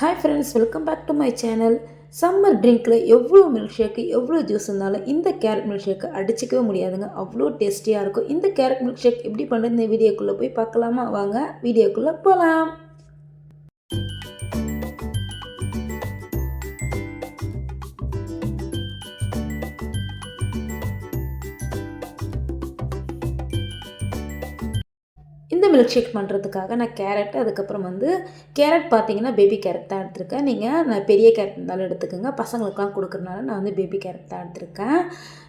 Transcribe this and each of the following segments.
Hi friends welcome back to my channel summer ட்ரிங்க்கில் எவ்வளோ milk shake எவ்வளோ juice இருந்தாலும் இந்த கேரட் மில்க் ஷேக்கு அடிச்சிக்கவே முடியாதுங்க. அவ்வளோ டேஸ்டியாக இருக்கும். இந்த கேரட் மில்க் ஷேக் எப்படி பண்ணுறது இந்த வீடியோக்குள்ளே போய் பார்க்கலாமா? வாங்க வீடியோக்குள்ளே போகலாம் மில்க் ஷேக் பண்ணுறதுக்காக நான் கேரட் அதுக்கப்புறம் வந்து கேரட் பார்த்தீங்கன்னா பேபி கேரட் தான் எடுத்திருக்கேன். நீங்கள் நான் பெரிய கேரட் இருந்தாலும் எடுத்துக்கோங்க. பசங்களுக்குலாம் கொடுக்குறனால நான் வந்து பேபி கேரட் தான் எடுத்திருக்கேன்.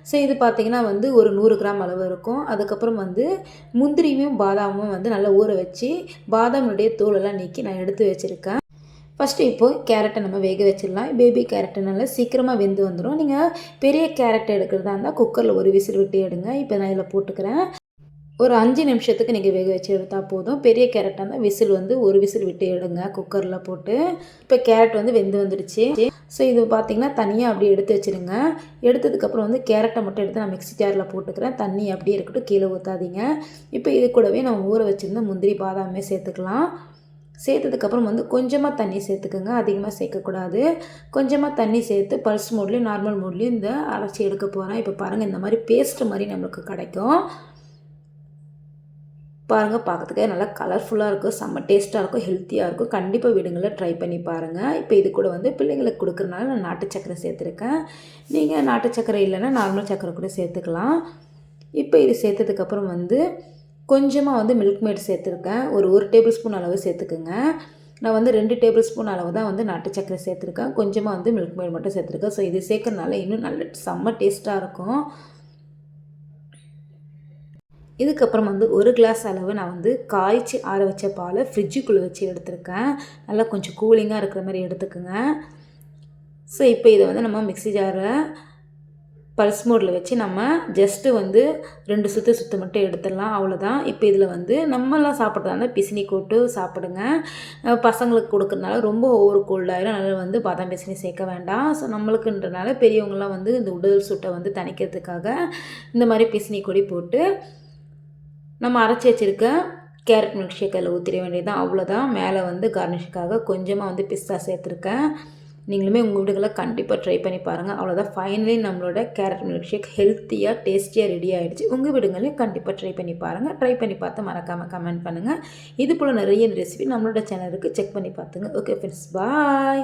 ஸோ இது பார்த்திங்கன்னா வந்து ஒரு நூறு கிராம் அளவு இருக்கும். அதுக்கப்புறம் வந்து முந்திரியும் பாதாமும் வந்து நல்லா ஊற வச்சு பாதாமுடைய தோலெல்லாம் நீக்கி நான் எடுத்து வச்சுருக்கேன். ஃபஸ்ட்டு இப்போது கேரட்டை நம்ம வேக வச்சிடலாம். பேபி கேரட்டு நல்லா சீக்கிரமாக வெந்து வந்துடும் நீங்கள் பெரிய கேரட் எடுக்கிறதா இருந்தால் குக்கரில் ஒரு விசில் விட்டு எடுங்க. இப்போ நான் இதில் போட்டுக்கிறேன். ஒரு அஞ்சு நிமிஷத்துக்கு நீங்கள் வேக வச்சு எடுத்தால் போதும். பெரிய கேரட்டாக இருந்தால் விசில் வந்து ஒரு விசில் விட்டு எடுங்க. குக்கரில் போட்டு. இப்போ கேரட் வந்து வெந்து வந்துடுச்சு. ஸோ இது பார்த்திங்கன்னா தனியாக அப்படியே எடுத்து வச்சுருங்க. எடுத்ததுக்கப்புறம் வந்து கேரட்டை மட்டும் எடுத்து நான் மிக்ஸி ஜாரில் போட்டுக்கிறேன். தண்ணி அப்படியே இருக்கட்டும். கீழே ஊற்றாதீங்க இப்போ இது கூடவே நம்ம ஊற வச்சுருந்த முந்திரி பாதாமே சேர்த்துக்கலாம். சேர்த்ததுக்கப்புறம் வந்து கொஞ்சமாக தண்ணி சேர்த்துக்கோங்க. அதிகமாக சேர்க்கக்கூடாது. கொஞ்சமாக தண்ணி சேர்த்து பல்ஸ் மோட்லேயும் நார்மல் மோட்லேயும் இந்த அரைச்சி எடுக்க போகிறேன் இப்போ பாருங்கள் இந்த மாதிரி பேஸ்ட் மாதிரி நம்மளுக்கு கிடைக்கும். பாருங்கள் பார்க்கறதுக்கே நல்லா கலர்ஃபுல்லாக இருக்கும் செம்ம டேஸ்ட்டாக இருக்கும் ஹெல்த்தியாக இருக்கும். கண்டிப்பாக வீடுங்களில் ட்ரை பண்ணி பாருங்கள் இப்போ இது கூட வந்து பிள்ளைங்களுக்கு கொடுக்குறனால நான் நாட்டு சக்கரை சேர்த்துருக்கேன். நீங்கள் நாட்டு சக்கரை இல்லைன்னா நார்மல் சக்கரை கூட சேர்த்துக்கலாம். இப்போ இது சேர்த்ததுக்கப்புறம் வந்து கொஞ்சமாக வந்து மில்க் மேட் சேர்த்துருக்கேன். ஒரு ஒரு டேபிள் ஸ்பூன் அளவு சேர்த்துக்குங்க. நான் வந்து ரெண்டு டேபிள் ஸ்பூன் அளவு தான் வந்து நாட்டு சக்கரை சேர்த்துருக்கேன். கொஞ்சமாக வந்து மில்க் மேட் மட்டும் சேர்த்துருக்கேன். ஸோ இது சேர்க்கறனால இன்னும் நல்ல செம்ம டேஸ்ட்டாக இருக்கும். இதுக்கப்புறம் வந்து ஒரு கிளாஸ் அளவு நான் வந்து காய்ச்சி ஆற வச்ச பாலை ஃப்ரிட்ஜுக்குள்ளே வச்சு எடுத்திருக்கேன். நல்லா கொஞ்சம் கூலிங்காக இருக்கிற மாதிரி எடுத்துக்கோங்க. ஸோ இப்போ இதை வந்து நம்ம மிக்ஸி ஜாரை பல்ஸ் மோடில் வச்சு நம்ம ஜஸ்ட்டு வந்து ரெண்டு சுற்று சுற்று மட்டும் எடுத்துடலாம். அவ்வளோதான் இப்போ இதில் வந்து நம்மலாம் சாப்பிட்றதா இருந்தால் பிசினி கூட்டு சாப்பிடுங்க. பசங்களுக்கு கொடுக்குறதுனால ரொம்ப ஓவர் கோல்டாயிரும் அதனால் வந்து பாதாம் பிசினி சேர்க்க வேண்டாம். ஸோ நம்மளுக்குன்றனால பெரியவங்களாம் வந்து இந்த உடல் சுட்டை வந்து தணிக்கிறதுக்காக இந்த மாதிரி பிசினி கொடி போட்டு நம்ம அரைச்சி வச்சுருக்க கேரட் மில்க் ஷேக் அதில் ஊற்றிட வேண்டியது அவ்வளோதான் மேலே வந்து கார்னிஷுக்காக கொஞ்சமாக வந்து பிஸ்தா சேர்த்துருக்கேன். நீங்களுமே உங்கள் வீடுகளில் கண்டிப்பாக ட்ரை பண்ணி பாருங்கள் அவ்வளோதான் ஃபைனலி நம்மளோட கேரட் மில்க் ஷேக் ஹெல்த்தியாக டேஸ்டியாக ரெடி ஆகிடுச்சு உங்கள் வீடுங்களையும் கண்டிப்பாக ட்ரை பண்ணி பாருங்கள் ட்ரை பண்ணி பார்த்து மறக்காமல் கமெண்ட் பண்ணுங்கள் இது போல் நிறைய ரெசிபி நம்மளோட சேனலுக்கு செக் பண்ணி பார்த்துங்க. Okay friends bye